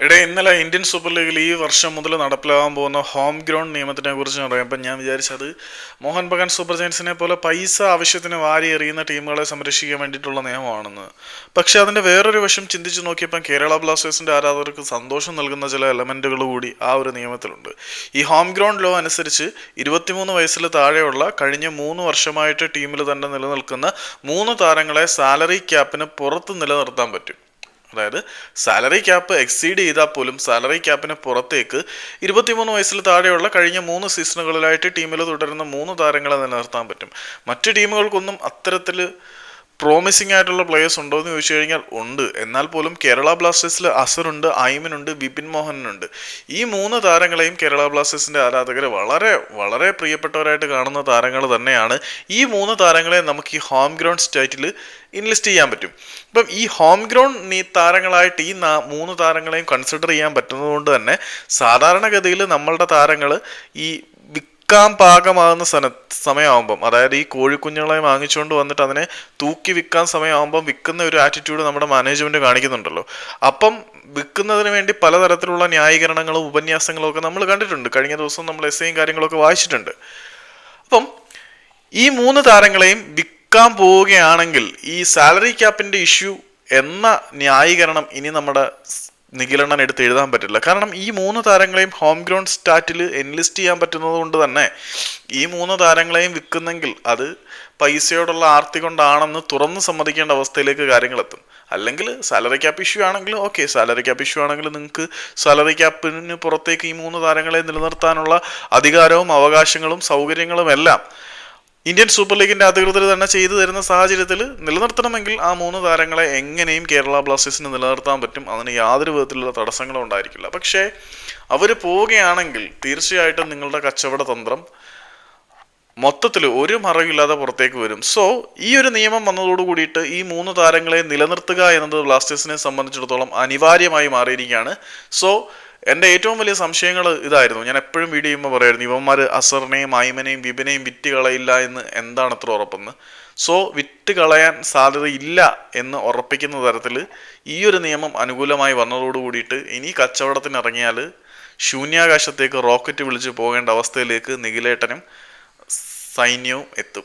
എടേ ഇന്നലെ Indian super ലീഗിൽ ഈ വർഷം മുതൽ നടപ്പിലാകാൻ പോകുന്ന ഹോം ഗ്രൗണ്ട് നിയമത്തിനെ കുറിച്ച് പറയാം. അപ്പം ഞാൻ വിചാരിച്ചത് മോഹൻ ബഗാൻ സൂപ്പർ ജയൻസിനെ പോലെ പൈസ ആവശ്യത്തിന് വാരി എറിയുന്ന ടീമുകളെ സംരക്ഷിക്കാൻ വേണ്ടിയിട്ടുള്ള നിയമമാണെന്ന്. പക്ഷേ അതിന്റെ വേറൊരു വശം ചിന്തിച്ച് നോക്കിയപ്പം കേരള ബ്ലാസ്റ്റേഴ്സിന്റെ ആരാധകർക്ക് സന്തോഷം നൽകുന്ന ചില എലമെന്റുകൾ കൂടി ആ ഒരു നിയമത്തിലുണ്ട്. ഈ ഹോം ഗ്രൗണ്ട് ലോ അനുസരിച്ച് ഇരുപത്തിമൂന്ന് വയസ്സിൽ താഴെയുള്ള കഴിഞ്ഞ മൂന്ന് വർഷമായിട്ട് ടീമിൽ തന്നെ നിലനിൽക്കുന്ന മൂന്ന് താരങ്ങളെ സാലറി ക്യാപ്പിന് പുറത്ത് നിലനിർത്താൻ പറ്റും. അതായത് സാലറി ക്യാപ്പ് എക്സീഡ് ചെയ്താൽ പോലും സാലറി ക്യാപ്പിന് പുറത്തേക്ക് ഇരുപത്തിമൂന്ന് വയസ്സിൽ താഴെയുള്ള കഴിഞ്ഞ മൂന്ന് സീസണുകളിലായിട്ട് ടീമിൽ തുടരുന്ന മൂന്ന് താരങ്ങളെ നിലനിർത്താൻ പറ്റും. മറ്റ് ടീമുകൾക്കൊന്നും അത്തരത്തിൽ പ്രോമിസിംഗ് ആയിട്ടുള്ള പ്ലേയേഴ്സ് ഉണ്ടോ എന്ന് ചോദിച്ചു കഴിഞ്ഞാൽ ഉണ്ട്. എന്നാൽ പോലും കേരള ബ്ലാസ്റ്റേഴ്സിൽ അസറുണ്ട് ഐമിനുണ്ട് വിപിൻ മോഹനുണ്ട് ഈ മൂന്ന് താരങ്ങളെയും കേരള ബ്ലാസ്റ്റേഴ്സിന്റെ ആരാധകർ വളരെ വളരെ പ്രിയപ്പെട്ടവരായിട്ട് കാണുന്ന താരങ്ങൾ തന്നെയാണ്. ഈ മൂന്ന് താരങ്ങളെ നമുക്ക് ഈ ഹോം ഗ്രൗണ്ട് സ്റ്റേറ്റിൽ ഇൻലിസ്റ്റ് ചെയ്യാൻ പറ്റും. ഇപ്പം ഈ ഹോം ഗ്രൗണ്ട് നീ താരങ്ങളായിട്ട് ഈ മൂന്ന് താരങ്ങളെയും കൺസിഡർ ചെയ്യാൻ പറ്റുന്നതുകൊണ്ട് തന്നെ സാധാരണഗതിയിൽ നമ്മളുടെ താരങ്ങൾ ഈ വിൽക്കാൻ പാകമാകുന്ന സ്ഥല സമയമാകുമ്പം അതായത് ഈ കോഴിക്കുഞ്ഞുങ്ങളെ വാങ്ങിച്ചുകൊണ്ട് വന്നിട്ട് അതിനെ തൂക്കി വിൽക്കാൻ സമയമാകുമ്പം വിൽക്കുന്ന ഒരു ആറ്റിറ്റ്യൂഡ് നമ്മുടെ മാനേജ്മെന്റ് കാണിക്കുന്നുണ്ടല്ലോ. അപ്പം വിൽക്കുന്നതിന് വേണ്ടി പലതരത്തിലുള്ള ന്യായീകരണങ്ങളും ഉപന്യാസങ്ങളും ഒക്കെ നമ്മൾ കണ്ടിട്ടുണ്ട്. കഴിഞ്ഞ ദിവസം നമ്മൾ എസ് ഐയും കാര്യങ്ങളൊക്കെ വായിച്ചിട്ടുണ്ട്. അപ്പം ഈ മൂന്ന് താരങ്ങളെയും വിൽക്കാൻ പോവുകയാണെങ്കിൽ ഈ സാലറി ക്യാപ്പിന്റെ ഇഷ്യൂ എന്ന ന്യായീകരണം ഇനി നമ്മുടെ നിഖിലണ്ണൻ എടുത്ത് എഴുതാൻ പറ്റില്ല. കാരണം ഈ മൂന്ന് താരങ്ങളെയും ഹോം ഗ്രൗണ്ട് സ്റ്റാറ്റിൽ എൻലിസ്റ്റ് ചെയ്യാൻ പറ്റുന്നത് കൊണ്ട് തന്നെ ഈ മൂന്ന് താരങ്ങളെയും വിൽക്കുന്നെങ്കിൽ അത് പൈസയോടുള്ള ആർത്തി കൊണ്ടാണെന്ന് തുറന്ന് സമ്മതിക്കേണ്ട അവസ്ഥയിലേക്ക് കാര്യങ്ങൾ എത്തും. അല്ലെങ്കിൽ സാലറി ക്യാപ്പ് ഇഷ്യൂ ആണെങ്കിൽ ഓക്കെ സാലറി ക്യാപ്പ് ഇഷ്യൂ ആണെങ്കിൽ നിങ്ങൾക്ക് സാലറി ക്യാപ്പിന് പുറത്തേക്ക് ഈ മൂന്ന് താരങ്ങളെ നിലനിർത്താനുള്ള അധികാരവും അവകാശങ്ങളും സൗകര്യങ്ങളും എല്ലാം ഇന്ത്യൻ സൂപ്പർ ലീഗിന്റെ അധികൃതർ തന്നെ ചെയ്തു തരുന്ന സാഹചര്യത്തിൽ നിലനിർത്തണമെങ്കിൽ ആ മൂന്ന് താരങ്ങളെ എങ്ങനെയും കേരള ബ്ലാസ്റ്റേഴ്സിന് നിലനിർത്താൻ പറ്റും. അതിന് യാതൊരു വിധത്തിലുള്ള തടസ്സങ്ങളും ഉണ്ടായിരിക്കില്ല. പക്ഷേ അവർ പോവുകയാണെങ്കിൽ തീർച്ചയായിട്ടും നിങ്ങളുടെ കച്ചവട തന്ത്രം മൊത്തത്തിൽ ഒരു മറവില്ലാതെ പുറത്തേക്ക് വരും. സോ ഈ ഒരു നിയമം വന്നതോട് കൂടിയിട്ട് ഈ മൂന്ന് താരങ്ങളെ നിലനിർത്തുക എന്നത് ബ്ലാസ്റ്റേഴ്സിനെ സംബന്ധിച്ചിടത്തോളം അനിവാര്യമായി മാറിയിരിക്കുകയാണ്. സോ എന്റെ ഏറ്റവും വലിയ സംശയങ്ങൾ ഇതായിരുന്നു. ഞാൻ എപ്പോഴും വീഡിയോ ചെയ്യുമ്പോൾ പറയായിരുന്നു ഇവന്മാർ അസറിനെയും ആയിമനെയും വിപിനെയും വിറ്റ് കളയില്ല എന്ന് എന്താണ് അത്ര ഉറപ്പെന്ന്? സോ വിറ്റ് കളയാൻ സാധ്യതയില്ല എന്ന് ഉറപ്പിക്കുന്ന തരത്തിൽ ഈ ഒരു നിയമം അനുകൂലമായി വന്നതോട് കൂടിയിട്ട് ഇനി കച്ചവടത്തിന് ഇറങ്ങിയാൽ ശൂന്യാകാശത്തേക്ക് റോക്കറ്റ് വിളിച്ച് പോകേണ്ട അവസ്ഥയിലേക്ക് നിഖിലേട്ടനും സൈന്യവും എത്തും.